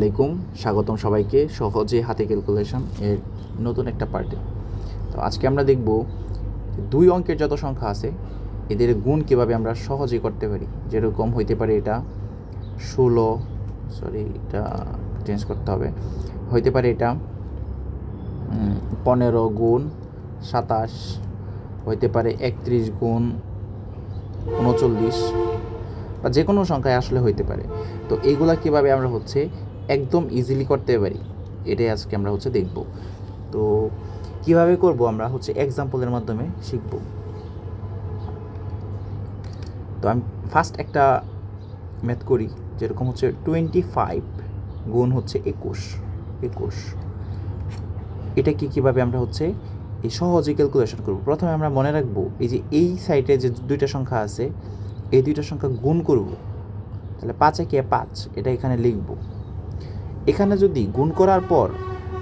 আলাইকুম, স্বাগতম সবাইকে সহজে হাতে ক্যালকুলেশন এর নতুন একটা পার্টে। তো আজকে আমরা দেখব দুই অঙ্কের যত সংখ্যা আছে, এদের গুণ কীভাবে আমরা সহজে করতে পারি। যেরকম হইতে পারে এটা ষোলো সরি এটা চেঞ্জ করতে হবে। হইতে পারে এটা পনেরো গুণ সাতাশ, হইতে পারে একত্রিশ গুণ উনচল্লিশ, বা যে কোনো সংখ্যায় আসলে হইতে পারে। তো এইগুলা কীভাবে আমরা হচ্ছে একদম ইজিলি করতে পারি। এটাই আজকে আমরা হচ্ছে দেখব। তো কীভাবে করব আমরা হচ্ছে এক্সাম্পলের মাধ্যমে শিখব? তো আমি ফার্স্ট একটা ম্যাথ করি, যেরকম হচ্ছে টোয়েন্টি ফাইভ গুণ হচ্ছে একুশ। একুশ। এটা কি কীভাবে আমরা হচ্ছে এই সহজে ক্যালকুলেশন করব? প্রথমে আমরা মনে রাখব, এই যে এই সাইডে যে দুইটা সংখ্যা আছে, এই দুইটা সংখ্যা গুণ করব। তাহলে পাঁচ একে পাঁচ, এটা এখানে লিখব। এখানে যদি গুণ করার পর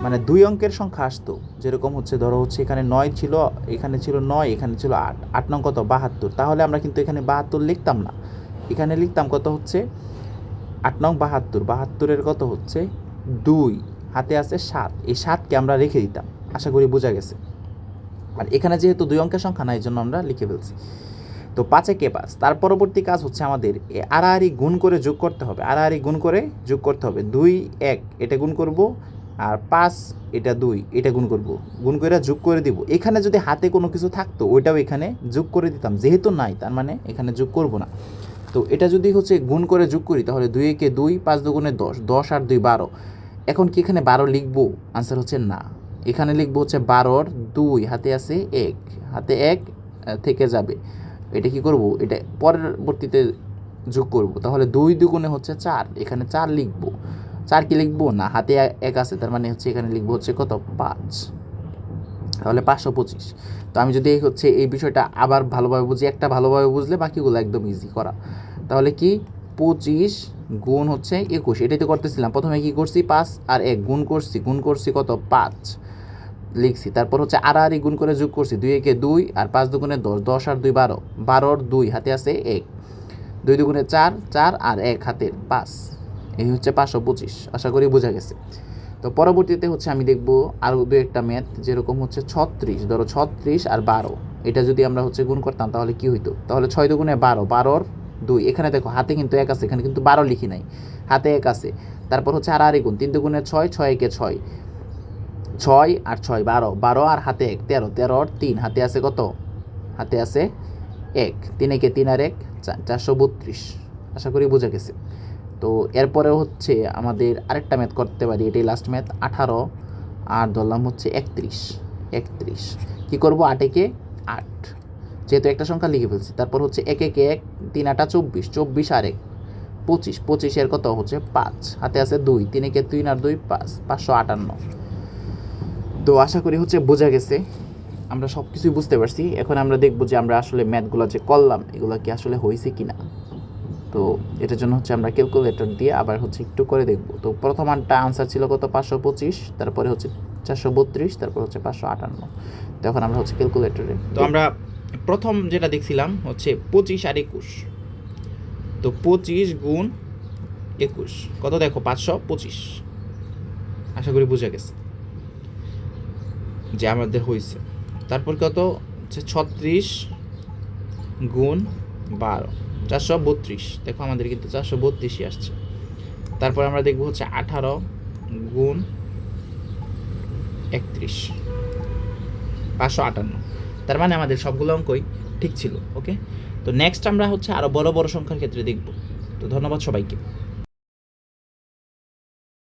মানে দুই অঙ্কের সংখ্যা আসতো, যেরকম হচ্ছে ধরো হচ্ছে এখানে নয় ছিল, এখানে ছিল নয়, এখানে ছিল আট আট নং কত? বাহাত্তর। তাহলে আমরা কিন্তু এখানে বাহাত্তর লিখতাম না। এখানে লিখতাম কত হচ্ছে? আট নং বাহাত্তর। বাহাত্তরের কত হচ্ছে? দুই। হাতে আছে সাত। এই সাতকে আমরা রেখে দিতাম। আশা করি বোঝা গেছে। আর এখানে যেহেতু দুই অঙ্কের সংখ্যা নাই এই জন্য আমরা লিখে ফেলছি। তো পাঁচে কে পাঁচ। তার পরবর্তী কাজ হচ্ছে আমাদের আড়াআড়ি গুণ করে যোগ করতে হবে। আড়াআড়ি গুণ করে যোগ করতে হবে। দুই, এক, এটা গুণ করব আর পাঁচ, এটা দুই, এটা গুণ করব। গুণ করে যোগ করে দিব। এখানে যদি হাতে কোনো কিছু থাকতো, ওইটাও এখানে যোগ করে দিতাম। যেহেতু নাই, তার মানে এখানে যোগ করব না। তো এটা যদি হচ্ছে গুণ করে যোগ করি, তাহলে দুই একে দুই, পাঁচ দুগুণে দশ দশ আর দুই বারো। এখন কি এখানে বারো লিখব? আনসার হচ্ছে না। এখানে লিখব হচ্ছে বারোর দুই, হাতে আছে এক। হাতে এক থেকে যাবে। এটা কি করব? এটা পরবর্তীতে যোগ করব। তাহলে দুই দুগুণে হচ্ছে চার। এখানে চার লিখব। চার কি লিখব? না, হাতে এক আছে, তার মানে হচ্ছে এখানে লিখব হচ্ছে কত? পাঁচ। তাহলে পাঁচশো পঁচিশ। তো আমি যদি হচ্ছে এই বিষয়টা আবার ভালোভাবে বুঝি, একটা ভালোভাবে বুঝলে বাকিগুলো একদম ইজি করা। তাহলে কি? পঁচিশ গুণ হচ্ছে একুশ। এটাই তো করতেছিলাম। প্রথমে কি করছি? পাঁচ আর এক। গুণ করছি। গুণ করছি কত? পাঁচ। লিখছি। তারপর হচ্ছে আর আড়াআড়ি গুণ করে যোগ করছি, দুই একে দুই আর পাঁচ দুগুণে দশ দশ আর দুই বারো বারোর দুই, হাতে আছে এক। দুই দুগুণে চার চার আর এক হাতের পাঁচ। এই হচ্ছে পাঁচশো পঁচিশ, আশা করি বোঝা গেছে। তো পরবর্তীতে হচ্ছে আমি দেখব আরও দু একটা ম্যাথ যেরকম হচ্ছে ছত্রিশ, ধরো ছত্রিশ আর বারো। এটা যদি আমরা হচ্ছে গুণ করতাম তাহলে কি হইতো? তাহলে ছয় দুগুণে বারো বারোর দুই। এখানে দেখো, হাতে কিন্তু এক আছে, এখানে কিন্তু বারো লিখি নাই। হাতে এক আছে। তারপর হচ্ছে আর আড়াআড়ি গুণ, তিন দুগুণে ছয় ছয় একে ছয়। ছয় আর ছয়, বারো। বারো আর হাতে এক, তেরো। তেরোর তিন, হাতে আছে কত? হাতে আছে এক। তিন একে তিন আর এক চারশো বত্রিশ। আশা করি বোঝা গেছে। তো এরপরে হচ্ছে আমাদের আরেকটা ম্যাথ করতে পারি। এটাই লাস্ট ম্যাথ, আঠারো। আর ধরলাম হচ্ছে একত্রিশ। একত্রিশ। কী করব? আট একে আট। যেহেতু একটা সংখ্যা লিখে ফেলছি, তারপর হচ্ছে এক একে এক, তিন আটা চব্বিশ চব্বিশ আর এক। পঁচিশ। পঁচিশের কত? হচ্ছে পাঁচ। হাতে আছে দুই। তিন একে তিন আর দুই, পাঁচ। পাঁচশো আটান্ন। তো আশা করি হচ্ছে বোঝা গেছে। আমরা সব কিছুই বুঝতে পারছি। এখন আমরা দেখব যে আমরা আসলে ম্যাথগুলো যে করলাম, এগুলো কি আসলে হয়েছে কি না তো এটার জন্য হচ্ছে আমরা ক্যালকুলেটর দিয়ে আবার হচ্ছে একটু করে দেখব। তো প্রথম আনটা আনসার ছিল কত? পাঁচশো পঁচিশ, তারপরে হচ্ছে চারশো বত্রিশ, তারপর হচ্ছে পাঁচশো আটান্ন। তো এখন আমরা হচ্ছে ক্যালকুলেটরে তো আমরা প্রথম যেটা দেখছিলাম হচ্ছে পঁচিশ আর একুশ। তো পঁচিশ গুণ একুশ। কত দেখো? পাঁচশো পঁচিশ। আশা করি বোঝা গেছে। যে আমাদের হয়েছে তারপর কত? হচ্ছে ছত্রিশ গুণ বারো, চারশো বত্রিশ। দেখো আমাদের কিন্তু চারশো বত্রিশই আসছে। তারপর আমরা দেখব হচ্ছে আঠারো গুণ একত্রিশ, পাঁচশো আটান্ন। তার মানে আমাদের সবগুলো অঙ্কই ঠিক ছিল, ওকে? তো নেক্সট আমরা হচ্ছে আরও বড় বড় সংখ্যার ক্ষেত্রে দেখব। তো ধন্যবাদ সবাইকে।